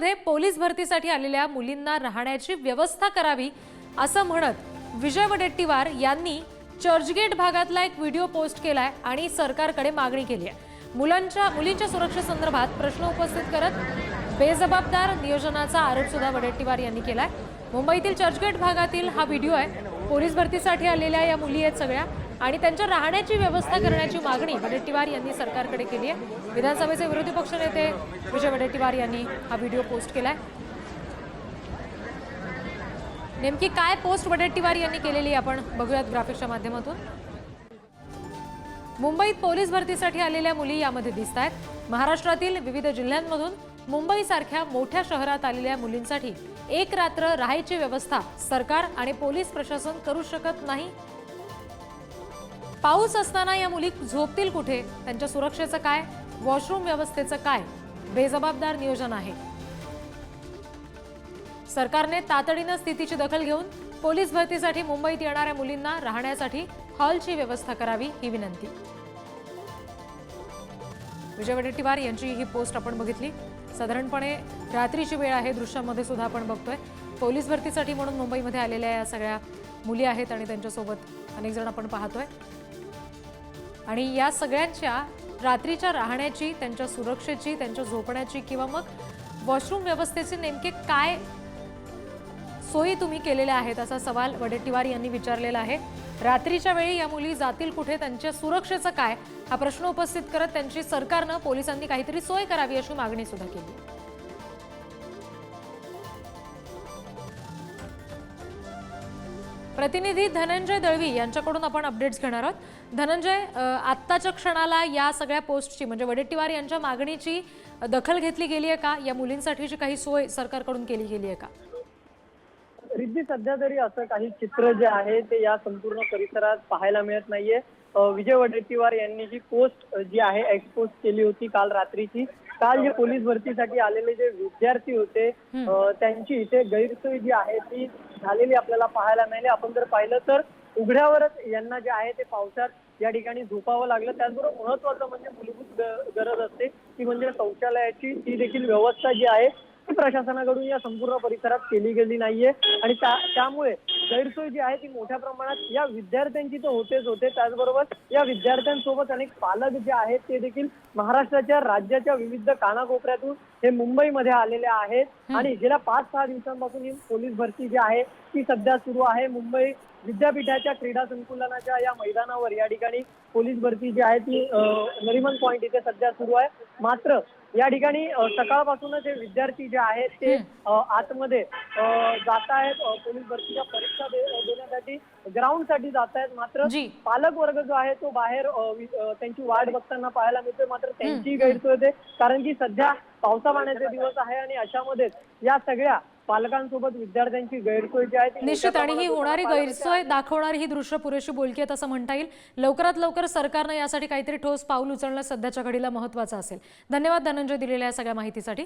मुंबईमध्ये पोलीस भरतीसाठी आलेल्या मुलींना राहण्याची व्यवस्था करावी असं म्हणत विजय वडेट्टीवार यांनी चर्चगेट भागातला एक व्हिडिओ पोस्ट केलाय आणि सरकारकडे मागणी केली आहे. मुलांच्या मुलींच्या सुरक्षेसंदर्भात प्रश्न उपस्थित करत बेजबाबदार नियोजनाचा आरोप सुद्धा वडेट्टीवार यांनी केलाय. मुंबईतील चर्चगेट भागातील हा व्हिडिओ आहे. पोलीस भरतीसाठी आलेल्या या मुली आहेत सगळ्या. आणि त्यांच्या राहण्याची व्यवस्था करण्याची मागणी वडेट्टीवार यांनी सरकारकडे केली आहे. विधानसभेचे विरोधी पक्षनेते विजय वडेट्टीवार यांनी हा व्हिडिओ पोस्ट केला आहे नेमकी काय पोस्ट वडेट्टीवार यांनी केलेली आपण बघूयात ग्राफिक्सच्या माध्यमातून. मुंबईत पोलीस भरतीसाठी आलेल्या मुली यामध्ये दिसत आहेत महाराष्ट्रातील विविध जिल्ह्यांमधून मुंबईसारख्या मोठ्या शहरात आलेल्या मुलींसाठी एक रात्र राहायची व्यवस्था सरकार आणि पोलीस प्रशासन करू शकत नाही पाऊस असताना या मुली झोपतील कुठे? त्यांच्या सुरक्षेचं काय? वॉशरूम व्यवस्थेचं काय? बेजबाबदार नियोजन आहे. सरकारने तातडीनं स्थितीची दखल घेऊन पोलीस भरतीसाठी मुंबईत येणाऱ्या मुलींना राहण्यासाठी हॉलची व्यवस्था करावी ही विनंती. विजय वडेट्टीवार यांची ही पोस्ट आपण बघितली. साधारणपणे रात्रीची वेळ आहे दृश्यामध्ये सुद्धा आपण बघतोय. पोलीस भरतीसाठी म्हणून मुंबईमध्ये आलेल्या या सगळ्या मुली आहेत आणि त्यांच्यासोबत अनेक जण आपण पाहतोय. आणि या सगळ्यांच्या रात्रीच्या राहण्याची त्यांच्या सुरक्षेची त्यांच्या झोपण्याची किंवा मग वॉशरूम व्यवस्थेचे नेमके काय सोयी तुम्ही केलेल्या आहेत असा सवाल वडेट्टीवार यांनी विचारलेला आहे. रात्रीच्या वेळी या मुली जातील कुठे त्यांच्या सुरक्षेचं काय? हा प्रश्न उपस्थित करत त्यांची सरकारनं पोलिसांनी काहीतरी सोय करावी अशी मागणी सुद्धा केली. प्रतिनिधी धनंजय दळवी यांच्याकडून आपण अपडेट्स घेणार आहोत. धनंजय आत्ताच्या क्षणाला या सगळ्या पोस्टची म्हणजे वडेट्टीवार यांच्या मागणीची दखल घेतली गेली आहे का? या मुलींसाठीची काही सोय सरकारकडून केली गेली आहे का? रिद्धी सध्या तरी असं काही चित्र जे आहे ते या संपूर्ण परिसरात पाहायला मिळत नाहीये. विजय वडेट्टीवार यांनी जी पोस्ट जी आहे एक्सपोज केली होती काल रात्रीची काल जे पोलीस भरतीसाठी आलेले जे विद्यार्थी होते त्यांची इथे गैरसोय जी आहे ती झालेली आपल्याला पाहायला मिळाली. आपण जर पाहिलं तर उघड्यावरच यांना जे आहे ते पावसात या ठिकाणी झोपावं लागलं. त्याचबरोबर महत्वाचं म्हणजे मूलभूत गरज असते ती म्हणजे शौचालयाची ती देखील व्यवस्था जी आहे ती प्रशासनाकडून या संपूर्ण परिसरात केली गेली नाहीये. आणि त्या- त्यामुळे गैरसोय जी आहे ती मोठ्या प्रमाणात या विद्यार्थ्यांची तर होतेच होते त्याचबरोबर या विद्यार्थ्यांसोबत अनेक पालक जे आहेत ते देखील महाराष्ट्राच्या राज्याच्या विविध कानाकोपऱ्यातून हे मुंबईमध्ये आलेले आहेत. आणि गेल्या पाच सहा दिवसांपासून ही पोलीस भरती जी आहे ती सध्या सुरू आहे. मुंबई विद्यापीठाच्या क्रीडा संकुलनाच्या या मैदानावर या ठिकाणी पोलीस भरती जी आहे ती नरिमन पॉईंट इथे सध्या सुरू आहे. मात्र या ठिकाणी सकाळपासूनच हे विद्यार्थी जे आहेत ते आतमध्ये जात आहेत. पोलीस भरतीच्या परीक्षा देण्यासाठी ग्राउंडसाठी जात आहेत. मात्र. पालक वर्ग जो आहे तो बाहेर त्यांची वाट बघताना पाहायला मिळतोय. मात्र त्यांची गैरसोय होते. कारण की सध्या पावसा पाण्याचे दिवस आहे आणि अशामध्येच या सगळ्या पालकांसोबत विद्यार्थ्यांची गैरसोय जी आहे निश्चित आणि ही होणारी. गैरसोय दाखवणारी ही दृश्य पुरेशी बोलकी आहेत असं म्हणता येईल. लवकरात लवकर सरकारनं यासाठी काहीतरी ठोस पाऊल उचलणं सध्याच्या घडीला महत्वाचं असेल. धन्यवाद धनंजय दिलेल्या या सगळ्या माहितीसाठी.